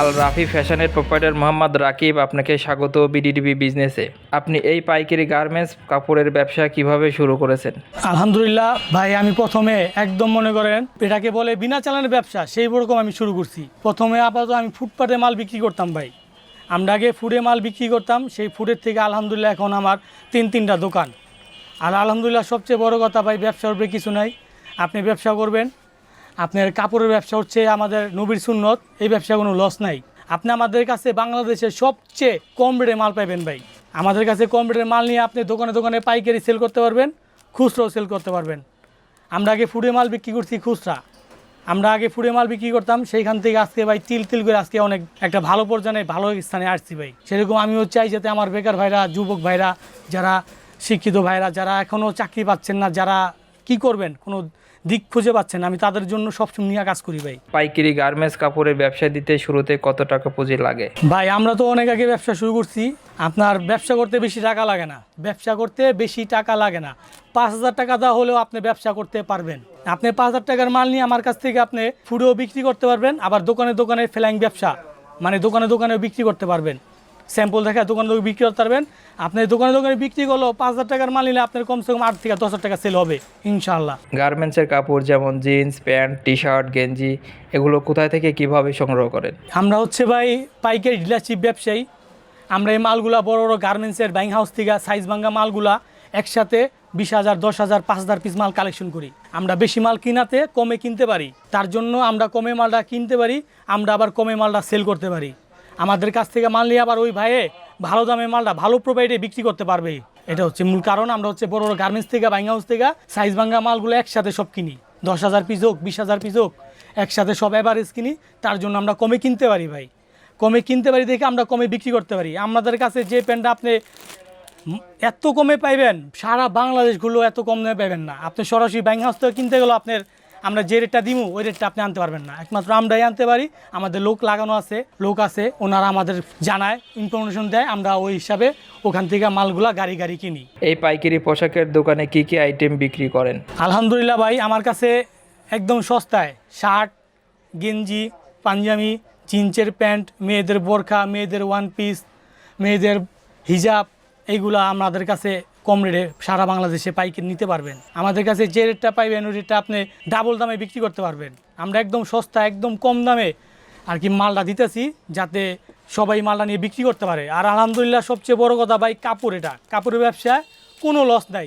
আল রাফি ফ্যাশনের প্রোপাইটার মোহাম্মদ রাকিব আপনাকে স্বাগত বিডিডিবি বিজনেসে। আপনি এই পাইকারি গার্মেন্টস কাপড়ের ব্যবসা কীভাবে শুরু করেছেন? আলহামদুলিল্লাহ, ভাই, আমি প্রথমে একদম মনে করেন, এটাকে বলে বিনা চালানের ব্যবসা সেই রকম আমি শুরু করছি। প্রথমে আপাতত আমি ফুটপাতে মাল বিক্রি করতাম, ভাই। আমরা আগে ফুডে মাল বিক্রি করতাম, সেই ফুডের থেকে আলহামদুলিল্লাহ এখন আমার তিন, তিনটা দোকান। আর আলহামদুলিল্লাহ সবচেয়ে বড় কথা, ভাই, ব্যবসার উপরে কিছু নাই। আপনি ব্যবসা করবেন আপনার কাপড়ের ব্যবসা হচ্ছে আমাদের নবীর সুন্নত, এই ব্যবসা কোনো লস নাই। আপনি আমাদের কাছে বাংলাদেশের সবচেয়ে কম রেটে মাল পাইবেন ভাই। আমাদের কাছে কম রেটের মাল নিয়ে আপনি দোকানে দোকানে পাইকারি সেল করতে পারবেন খুচরাও সেল করতে পারবেন। আমরা আগে ফুডে মাল বিক্রি করছি খুচরা। আমরা আগে ফুডে মাল বিক্রি করতাম, সেইখান থেকে আজকে ভাই তিল তিল করে আজকে অনেক একটা ভালো পর্যায়ে, ভালো স্থানে আসছি ভাই। সেরকম আমিও চাই যাতে আমার বেকার ভাইরা, যুবক ভাইরা, যারা শিক্ষিত ভাইরা, যারা এখনও চাকরি পাচ্ছেন না, যারা কি করবেন? কোনো দিক খুঁজে পাচ্ছেন আমি তাদের জন্য সবসময় নিয়ে কাজ করি ভাই। পাইকারি গার্মেন্টস কাপড়ের ব্যবসা দিতে শুরুতে কত টাকা পুঁজি লাগে? ভাই আমরা তো অনেক আগে ব্যবসা শুরু করছি আপনার ব্যবসা করতে বেশি টাকা লাগে না। ব্যবসা করতে বেশি টাকা লাগে না। পাঁচ হাজার টাকা দেওয়া হলেও আপনি ব্যবসা করতে পারবেন। আপনি পাঁচ হাজার টাকার মাল নিয়ে আমার কাছ থেকে আপনি ফুডেও বিক্রি করতে পারবেন আবার দোকানে দোকানে ফ্লাইং ব্যবসা মানে দোকানে দোকানেও বিক্রি করতে পারবেন। স্যাম্পল দেখা দোকানে দোকানে বিক্রি করতে পারবেন। আপনি দোকানে দোকানে বিক্রি করলেও পাঁচ হাজার টাকার মাল নিলে আপনার কমসে কম আট থেকে দশ হাজার টাকা সেল হবে ইনশাল্লাহ গার্মেন্টসের কাপড় যেমন জিন্স প্যান্ট টি শার্ট গেঞ্জি এগুলো কোথায় থেকে কীভাবে সংগ্রহ করেন? আমরা হচ্ছে ভাই পাইকারি ডিলারশিপ ব্যবসায়ী। আমরা এই মালগুলা বড় বড় গার্মেন্টসের ব্যাং হাউস থেকে সাইজ ভাঙ্গা মালগুলা একসাথে বিশ হাজার দশ হাজার পাঁচ হাজার পিস মাল কালেকশন করি। আমরা বেশি মাল কিনাতে কমে কিনতে পারি। তার জন্য আমরা কমে মালটা কিনতে পারি আমরা আবার কমে মালটা সেল করতে পারি। আমাদের কাছ থেকে মাল নিয়ে আবার ওই ভাইয়ে ভালো দামে মালটা, ভালো প্রোভাইডে বিক্রি করতে পারবে। এটা হচ্ছে মূল কারণ। আমরা হচ্ছে বড় বড় গার্মেন্টস থেকে বাইং হাউস থেকে সাইজ ভাঙ্গা মালগুলো একসাথে সব কিনি। দশ হাজার পিস হোক, বিশ হাজার পিস হোক, একসাথে সব অ্যাভারেজ কিনি। তার জন্য আমরা কমে কিনতে পারি ভাই। কমে কিনতে পারি দেখে আমরা কমে বিক্রি করতে পারি। আমাদের কাছে যে প্যান্টটা আপনি এত কমে পাইবেন, সারা বাংলাদেশগুলো এত কম পাইবেন না। আপনি সরাসরি ব্যাংক হাউস থেকে কিনতে গেলে আপনার আমরা যে রেটটা দিব ওই রেটটা আপনি আনতে পারবেন না। একমাত্র আমরাই আনতে পারি আমাদের লোক লাগানো আছে লোক আছে ওনারা আমাদের জানায় ইনফরমেশন দেয় আমরা ওই হিসাবে ওখান থেকে মালগুলা গাড়ি গাড়ি কিনি। এই পাইকারি পোশাকের দোকানে কি কি আইটেম বিক্রি করেন? আলহামদুলিল্লাহ ভাই আমার কাছে একদম সস্তায় শার্ট গেঞ্জি পাঞ্জাবি জিন্সের প্যান্ট মেয়েদের বোরখা মেয়েদের ওয়ান পিস মেয়েদের হিজাব এইগুলা আমাদের কাছে কম রেটে সারা বাংলাদেশে পাইকারি নিতে পারবেন। আমাদের কাছে যে রেটটা পাইবেন, ওই রেটটা আপনি ডাবল দামে বিক্রি করতে পারবেন। আমরা একদম সস্তা, একদম কম দামে আর কি মালটা দিতেছি, যাতে সবাই মালটা নিয়ে বিক্রি করতে পারে। আর আলহামদুলিল্লাহ সবচেয়ে বড় কথা ভাই, কাপড় এটা। কাপড়ের ব্যবসায় কোনো লস নাই।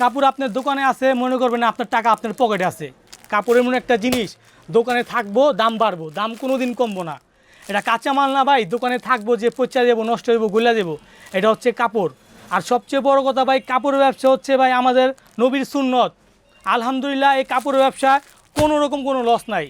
কাপড় আপনার দোকানে আছে, মনে করবেন আপনার টাকা আপনার পকেটে আছে। কাপড় এমন একটা জিনিস, দোকানে থাকব, দাম বাড়বো, দাম কোনো দিন কমবো না। এটা কাঁচা মাল না ভাই, দোকানে থাকব যে পচা দেবো, নষ্ট হইব গলা দেবো, এটা হচ্ছে কাপড়। আর সবচেয়ে বড় কথা ভাই কাপড়ের ব্যবসা হচ্ছে ভাই আমাদের নবীর সুন্নত। আলহামদুলিল্লাহ এই কাপড়ের ব্যবসায় কোনো রকম কোনো লস নাই।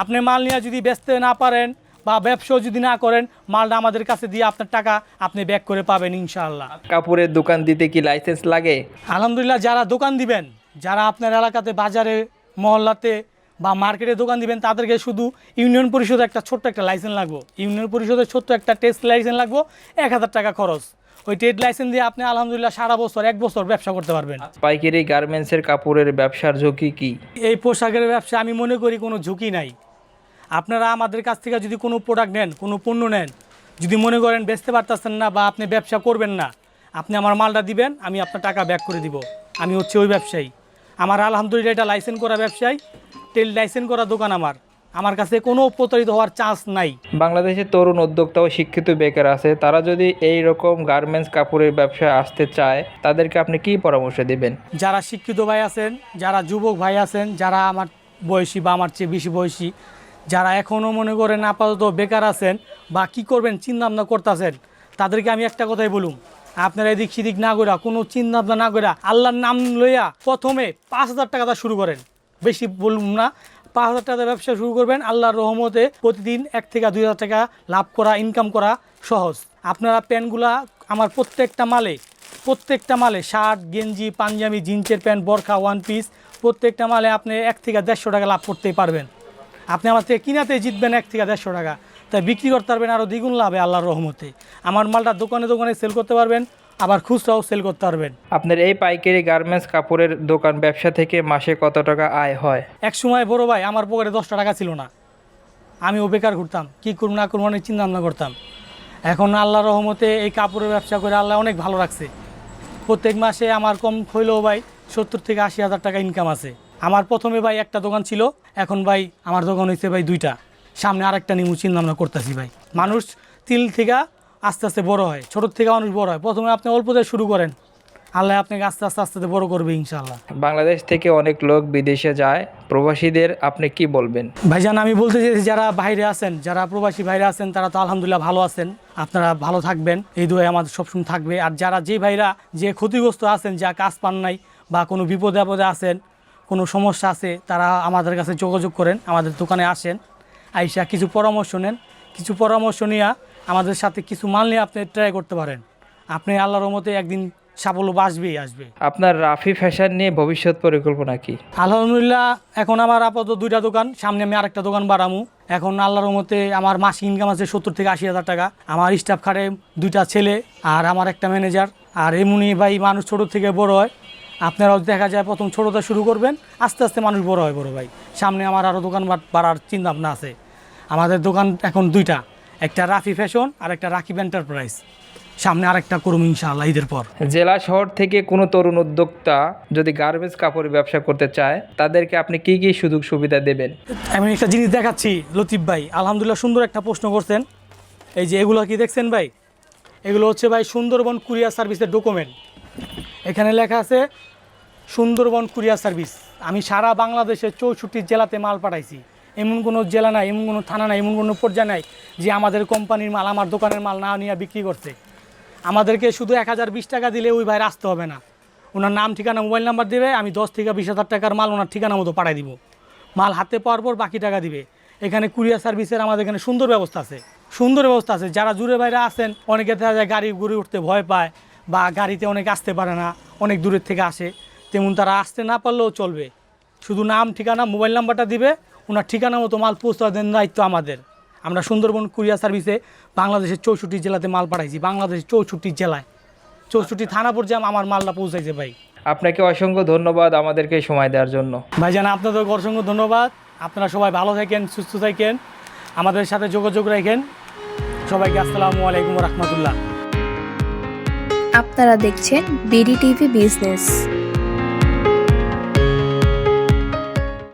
আপনি মাল নিয়ে যদি বেচতে না পারেন বা ব্যবসাও যদি না করেন মালটা আমাদের কাছে দিয়ে আপনার টাকা আপনি ব্যাক করে পাবেন ইনশাআল্লাহ। কাপড়ের দোকান দিতে কি লাইসেন্স লাগে? আলহামদুলিল্লাহ যারা দোকান দিবেন যারা আপনার এলাকাতে বাজারে মহল্লাতে বা মার্কেটে দোকান দিবেন তাদেরকে শুধু ইউনিয়ন পরিষদে একটা ছোট্ট একটা লাইসেন্স লাগবো। ইউনিয়ন পরিষদের ছোট্ট একটা টেস্ট লাইসেন্স লাগবো এক হাজার টাকা খরচ। ওই ট্রেড লাইসেন্স দিয়ে আপনি আলহামদুলিল্লাহ সারা বছর এক বছর ব্যবসা করতে পারবেন। পাইকারি গার্মেন্টসের কাপড়ের ব্যবসার ঝুঁকি কি? এই পোশাকের ব্যবসা আমি মনে করি কোনো ঝুঁকি নাই। আপনারা আমাদের কাছ থেকে যদি কোনো প্রোডাক্ট নেন কোনো পণ্য নেন যদি মনে করেন বেচতে পারতেছেন না বা আপনি ব্যবসা করবেন না আপনি আমার মালটা দিবেন আমি আপনার টাকা ব্যাক করে দিব। আমি হচ্ছে ওই ব্যবসায়ী। আমার আলহামদুলিল্লাহ এটা লাইসেন্স করা ব্যবসায়ী টেল লাইসেন্স করা দোকান আমার। আমার কাছে কোনো প্রতারিত হওয়ার চান্স নাই। বাংলাদেশের তরুণ উদ্যোক্তা ও শিক্ষিত বেকার আছে তারা যদি এই রকম গার্মেন্টস কাপড়ের ব্যবসায় আসতে চায় তাদেরকে আপনি কি পরামর্শ দিবেন? যারা শিক্ষিত ভাই আছেন যারা যুবক ভাই আছেন যারা আমার বয়সী বা আমার চেয়ে বেশি বয়সী যারা এখনও মনে করেন আপাতত বেকার আছেন বা কি করবেন চিন্তা ভাবনা করতেছেন তাদেরকে আমি একটা কথাই বলুম। আপনারা এদিক সেদিক না করা কোনো চিন্তা ভাবনা না করা আল্লাহর নাম লইয়া প্রথমে পাঁচ হাজার টাকা শুরু করেন। বেশি বলুম না পাঁচ হাজার টাকা ব্যবসা শুরু করবেন। আল্লাহর রহমতে প্রতিদিন এক থেকে দুই হাজার টাকা লাভ করা ইনকাম করা সহজ। আপনারা প্যান্টগুলা, আমার প্রত্যেকটা মালে প্রত্যেকটা মালে, শার্ট, গেঞ্জি, পাঞ্জাবি, জিন্সের প্যান্ট, বরখা ওয়ান পিস প্রত্যেকটা মালে আপনি এক থেকে দেড়শো টাকা লাভ করতেই পারবেন। আপনি আমার থেকে কিনাতে জিতবেন এক থেকে দেড়শো টাকা। তাই বিক্রি করতে পারবেন আরও দ্বিগুণ লাভে আল্লাহর রহমতে। আমার মালটা দোকানে দোকানে সেল করতে পারবেন। আবার খুচরাও সেল করতে পারবেন। আপনার এই পাইকারি গার্মেন্টস কাপড়ের দোকান ব্যবসা থেকে মাসে কত টাকা আয় হয়? এক সময় বড় ভাই আমার পকেটে দশটা টাকা ছিল না। আমিও বেকার ঘুরতাম কী করব না করব অনেক চিন্তা ভাবনা করতাম। এখন আল্লাহর রহমতে এই কাপড়ের ব্যবসা করে আল্লাহ অনেক ভালো রাখছে। প্রত্যেক মাসে আমার কম হইলেও ভাই সত্তর থেকে আশি হাজার টাকা ইনকাম আছে। আমার প্রথমে ভাই একটা দোকান ছিল এখন ভাই আমার দোকান হয়েছে ভাই দুইটা। সামনে আরেকটা নিমু চিন্তা ভাবনা করতেছি ভাই। মানুষ তিল থেকে আস্তে আস্তে বড় হয় ছোটোর থেকে মানুষ বড় হয়। প্রথমে আপনি অল্প দিয়ে শুরু করেন আল্লাহ আপনাকে আস্তে আস্তে আস্তে আস্তে বড় করবে ইনশাল্লাহ বাংলাদেশ থেকে অনেক লোক বিদেশে যায় প্রবাসীদের আপনি কি বলবেন? ভাইজান আমি বলতে চাইছি যারা বাইরে আছেন যারা প্রবাসী বাইরে আছেন তারা তো আলহামদুলিল্লাহ ভালো আছেন আপনারা ভালো থাকবেন এই দুয়ে আমাদের সবসময় থাকবে। আর যারা যে ভাইরা যে ক্ষতিগ্রস্ত আছেন যা কাজ পান নাই বা কোনো বিপদে আপদে আছেন কোনো সমস্যা আছে তারা আমাদের কাছে যোগাযোগ করেন আমাদের দোকানে আসেন আইসা কিছু পরামর্শ নেন। কিছু পরামর্শ নিয়ে আমাদের সাথে কিছু মাল নিয়ে আপনি ট্রাই করতে পারেন। আপনি আল্লাহর মতে একদিন সাফল্য আসবেই আসবে। আপনার রাফি ফ্যাশন নিয়ে ভবিষ্যৎ পরিকল্পনা কি? আলহামদুলিল্লাহ এখন আমার আপাতত দুইটা দোকান সামনে আমি আরেকটা দোকান বাড়ামু। এখন আল্লাহর মতে আমার মাসিক ইনকাম আছে সত্তর থেকে আশি হাজার টাকা। আমার স্টাফ খাটে দুইটা ছেলে আর আমার একটা ম্যানেজার আর এমনি ভাই মানুষ ছোট থেকে বড় হয়। আপনারাও দেখা যায় প্রথম ছোটোতে শুরু করবেন আস্তে আস্তে মানুষ বড় হয় বড় ভাই। সামনে আমার আরও দোকান বাট- বাড়ার চিন্তা ভাবনা আছে। আমাদের দোকান এখন দুইটা। একটা রাফি ফ্যাশন আর একটা রাকিব এন্টারপ্রাইজ। সামনে আরেকটা করুম ইনশাআল্লাহ ঈদের পর। জেলা শহর থেকে কোনো তরুণ উদ্যোক্তা যদি গার্মেন্টস কাপড়ের ব্যবসা করতে চায় তাদেরকে আপনি কি কি সুযোগ সুবিধা দেবেন? আমি একটা জিনিস দেখাচ্ছি লতিফ ভাই। আলহামদুলিল্লাহ সুন্দর একটা প্রশ্ন করছেন। এই যে এগুলো কি দেখছেন ভাই? এগুলো হচ্ছে ভাই সুন্দরবন কুরিয়ার সার্ভিসের ডকুমেন্ট। এখানে লেখা আছে সুন্দরবন কুরিয়ার সার্ভিস। আমি সারা বাংলাদেশের চৌষট্টি জেলাতে মাল পাঠাইছি। এমন কোনো জেলা নাই, এমন কোনো থানা নাই, এমন কোনো পর্যায়ে নাই যে আমাদের কোম্পানির মাল, আমার দোকানের মাল না নিয়ে বিক্রি করছে। আমাদেরকে শুধু এক হাজার বিশ টাকা দিলে ওই ভাইয়ের আসতে হবে না। ওনার নাম, ঠিকানা, মোবাইল নাম্বার দেবে, আমি দশ থেকে বিশ হাজার টাকার মাল ওনার ঠিকানা মতো পাঠাই দিব। মাল হাতে পাওয়ার পর বাকি টাকা দিবে। এখানে কুরিয়ার সার্ভিসের আমাদের এখানে সুন্দর ব্যবস্থা আছে। সুন্দর ব্যবস্থা আছে। যারা জুড়ে বাইরে আসেন অনেকে দেখা যায় গাড়ি ঘুরে উঠতে ভয় পায় বা গাড়িতে অনেকে আসতে পারে না, অনেক দূরের থেকে আসে। তেমন তারা আসতে না পারলেও চলবে। শুধু নাম, ঠিকানা, মোবাইল নাম্বারটা দিবে ওনার ঠিকানা মতো মাল পৌঁছা দেন দায়িত্ব আমাদের। আমরা সুন্দরবন কুরিয়ার সার্ভিসে বাংলাদেশের চৌষট্টি জেলাতে মাল পাঠাইছি বাংলাদেশের চৌষট্টি জেলায়। চৌষট্টি থানা পর্যায়ে আমার মালটা পৌঁছাইছে ভাই। আপনাকে অসংখ্য ধন্যবাদ আমাদেরকে সময় দেওয়ার জন্য। ভাই ভাইজান আপনাদের অসংখ্য ধন্যবাদ। আপনারা সবাই ভালো থাকেন সুস্থ থাকেন আমাদের সাথে যোগাযোগ রাখেন। সবাইকে আসসালামু আলাইকুম রহমতুল্লাহ। আপনারা দেখছেন বিডি টিভি বিজনেস।